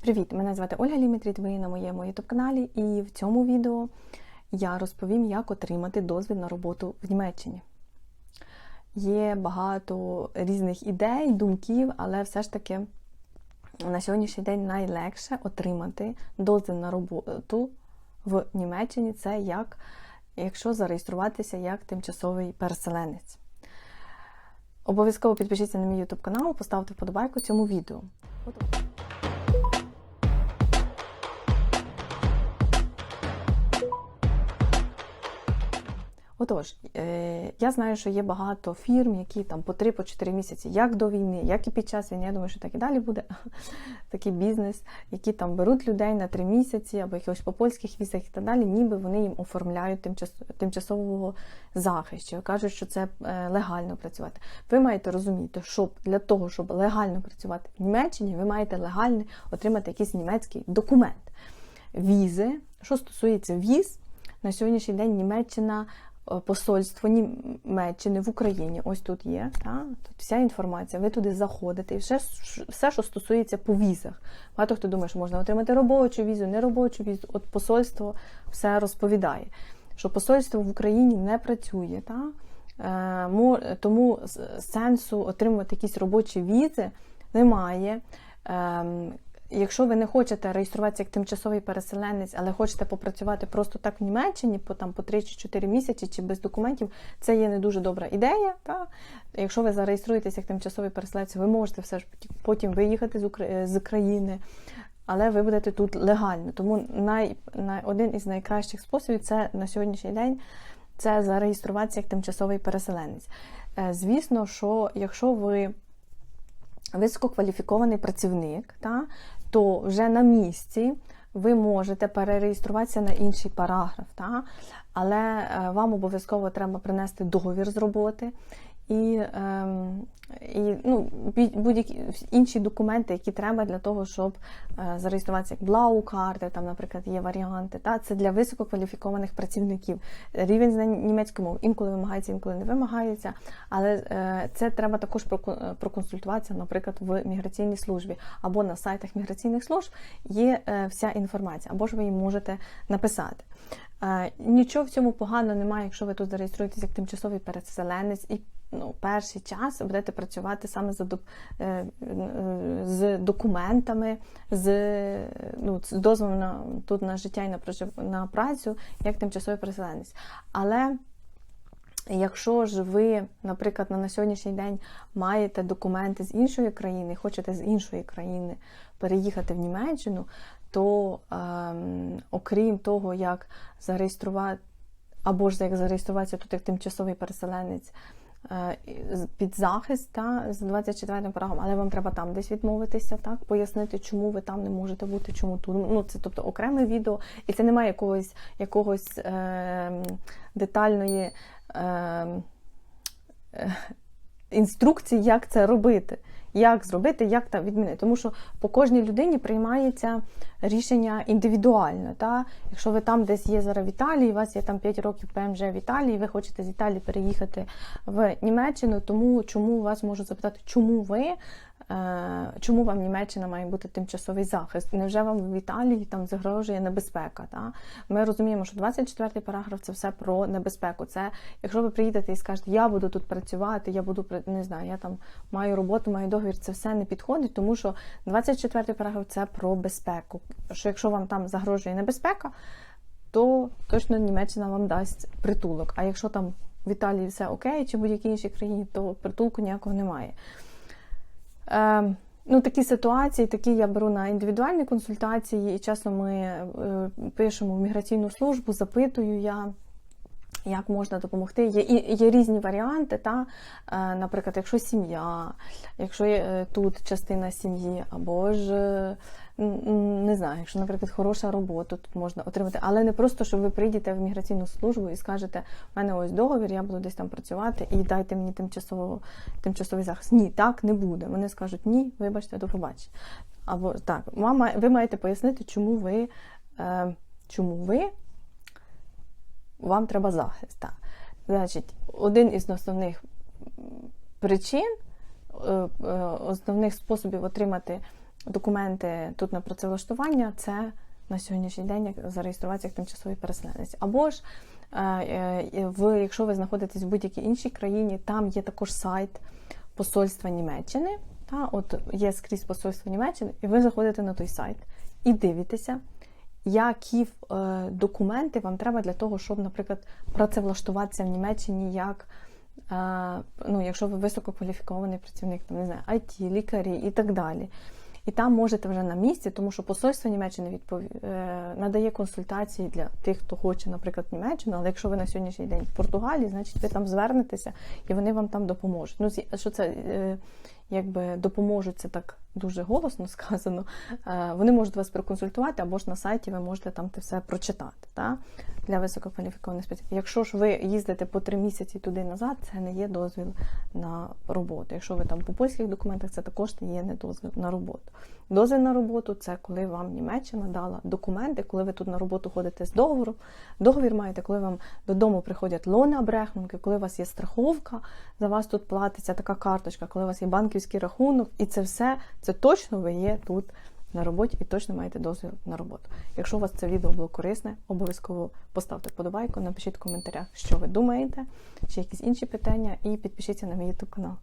Привіт! Мене звати Ольга Лімітріт, ви на моєму youtube каналі, і в цьому відео я розповім, як отримати дозвіл на роботу в Німеччині. Є багато різних ідей, думків, але все ж таки на сьогоднішній день найлегше отримати дозвіл на роботу в Німеччині це як, якщо зареєструватися як тимчасовий переселенець. Обов'язково підпишіться на мій YouTube канал, поставте вподобайку цьому відео. Отож, е, я знаю, що є багато фірм, які там по 3-4 місяці, як до війни, як і під час війни. Я думаю, що так і далі буде такий бізнес, які там беруть людей на 3 місяці або якихось по польських візах і так далі, ніби вони їм оформляють тимчас, тимчасового захисту. Кажуть, що це е, легально працювати. Ви маєте розуміти, що для того, щоб легально працювати в Німеччині, ви маєте легально отримати якийсь німецький документ. Візи, що стосується віз, на сьогоднішній день Німеччина посольство Німеччини в Україні. Ось тут є. Та? Тут вся інформація. Ви туди заходите і все, все, що стосується по візах. Багато хто думає, що можна отримати робочу візу, не робочу візу. От посольство все розповідає, що посольство в Україні не працює. Та? Е, тому сенсу отримувати якісь робочі візи немає. Якщо ви не хочете реєструватися як тимчасовий переселенець, але хочете попрацювати просто так в Німеччині, по там по 3 чи 4 місяці чи без документів, це є не дуже добра ідея. Та? Якщо ви зареєструєтеся як тимчасовий переселенець, ви можете все ж потім виїхати з Украї... з країни, але ви будете тут легально. Тому най... Най... один із найкращих способів це на сьогоднішній день це зареєструватися як тимчасовий переселенець. Е, звісно, що якщо ви висококваліфікований працівник, та, то вже на місці ви можете перереєструватися на інший параграф. Та? Але е, вам обов'язково треба принести договір з роботи і ем, і ну, будь-які інші документи, які треба для того, щоб е, зареєструватися як блау-карти, там, наприклад, є варіанти. Та Це для висококваліфікованих працівників. Рівень знань німецької мови інколи вимагається, інколи не вимагається. Але е, це треба також проконсультуватися, наприклад, в міграційній службі або на сайтах міграційних служб є е, вся інформація, або ж ви її можете написати. Нічого в цьому поганого немає, якщо ви тут зареєструєтесь як тимчасовий переселенець і ну, перший час будете працювати саме за, е, з документами, з ну, з дозволом на тут на життя і на, на працю як тимчасовий переселенець. Але Якщо ж ви, наприклад, на сьогоднішній день маєте документи з іншої країни, хочете з іншої країни переїхати в Німеччину, то ем, окрім того, як зареєструвати, або ж як зареєструватися тут як тимчасовий переселенець Е, під захист та, з 24 парагом, але вам треба там десь відмовитися, так, пояснити, чому ви там не можете бути, чому тут. Ну, Це тобто окреме відео, і це немає якогось якогось е, детальної е, е, інструкції, як це робити як зробити, як там відмінити. Тому що по кожній людині приймається рішення індивідуально. Та? Якщо ви там десь є зараз в Італії, у вас є там 5 років ПМЖ в Італії, ви хочете з Італії переїхати в Німеччину, тому чому вас можуть запитати, чому ви чому вам Німеччина має бути тимчасовий захист? Невже вам в Італії там загрожує небезпека? Та? Ми розуміємо, що 24 параграф це все про небезпеку. Це якщо ви приїдете і скажете, я буду тут працювати, я буду не знаю, я там маю роботу, маю договір, це все не підходить, тому що 24 параграф це про безпеку. Що якщо вам там загрожує небезпека, то точно Німеччина вам дасть притулок. А якщо там в Італії все окей, чи будь-якій іншій країні, то притулку ніякого немає. Е, ну, Такі ситуації, такі я беру на індивідуальні консультації, і часто ми е, пишемо в міграційну службу, запитую я. Як можна допомогти? Є є різні варіанти. Та? Е, наприклад, якщо сім'я, якщо є е, тут частина сім'ї, або ж не знаю, якщо, наприклад, хороша робота тут можна отримати, але не просто, що ви прийдете в міграційну службу і скажете, в мене ось договір, я буду десь там працювати і дайте мені тимчасово, тимчасовий захист. Ні, так не буде. Вони скажуть ні, вибачте, до побачення. Або так, ви маєте пояснити, чому ви, е, чому ви вам треба захист. Значить, один із основних причин, е, е, основних способів отримати документи тут на працевлаштування це на сьогоднішній день зареєструватися як тимчасовий переселенець. Або ж, е, ви, якщо ви знаходитесь в будь-якій іншій країні, там є також сайт посольства Німеччини. Та, от є скрізь посольство Німеччини, і ви заходите на той сайт і дивитеся, які е, документи вам треба для того, щоб, наприклад, працевлаштуватися в Німеччині як. е, Ну, якщо ви висококваліфікований працівник, там не знаю, IT, лікарі і так далі. І там можете вже на місці, тому що посольство Німеччини відпов... е, надає консультації для тих, хто хоче, наприклад, Німеччину. Але якщо ви на сьогоднішній день в Португалії, значить ви там звернетеся і вони вам там допоможуть. Ну, що це якби допоможуть, це так дуже голосно сказано. Е, вони можуть вас проконсультувати, або ж на сайті ви можете там те все прочитати. Та? Для висококваліфікованих спеціалістів. Якщо ж ви їздите по три місяці туди назад, це не є дозвіл на роботу. Якщо ви там по польських документах, це також не є не дозвіл на роботу. Дозвіл на роботу це коли вам Німеччина дала документи, коли ви тут на роботу ходите з договору. Договір маєте, коли вам додому приходять лони абрехнунки, коли у вас є страховка, за вас тут платиться така карточка, коли у вас є банківський рахунок, і це все це точно ви є тут на роботі і точно маєте дозвіл на роботу. Якщо у вас це відео було корисне, обов'язково поставте подобайку, напишіть в коментарях, що ви думаєте, чи якісь інші питання, і підпишіться на мій YouTube канал.